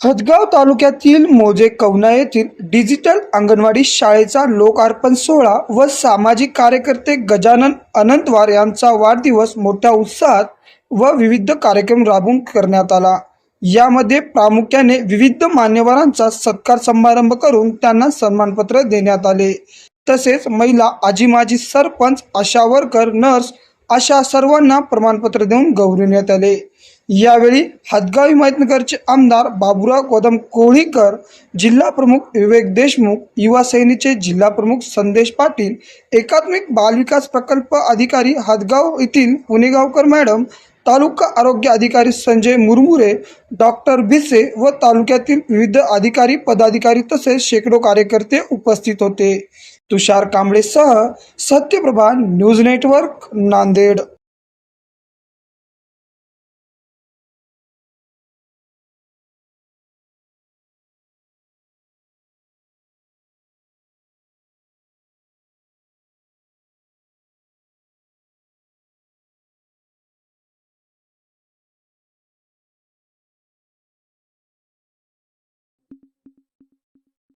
हदगाव तालुक्यातील मोजे कवना येथील डिजिटल अंगणवाडी शाळेचा लोकार्पण सोहळा व सामाजिक कार्यकर्ते गजानन अनंतवार यांचा वाढदिवस मोठ्या उत्साहात व विविध कार्यक्रम राबवून करण्यात आला. यामध्ये प्रामुख्याने विविध मान्यवरांचा सत्कार समारंभ करून त्यांना सन्मानपत्र देण्यात आले. तसेच महिला आजी माजी सरपंच आशा वर्कर नर्स अशा सर्वांना प्रमाणपत्र देऊन गौरवण्यात आले. यावेळी हदगाव हिमायतनगरचे आमदार बाबुराव कदम कोळीकर जिल्हा प्रमुख विवेक देशमुख युवा सेनेचे जिल्हा प्रमुख संदेश पाटील एकात्मिक बालविकास प्रकल्प अधिकारी हदगाव येथील पुणेगावकर मॅडम तालुका आरोग्य अधिकारी संजय मुरमुरे डॉक्टर भिसे व तालुक्यातील विविध अधिकारी पदाधिकारी तसेच शेकडो कार्यकर्ते उपस्थित होते. तुषार कांबळेसह सत्यप्रभा न्यूज नेटवर्क नांदेड.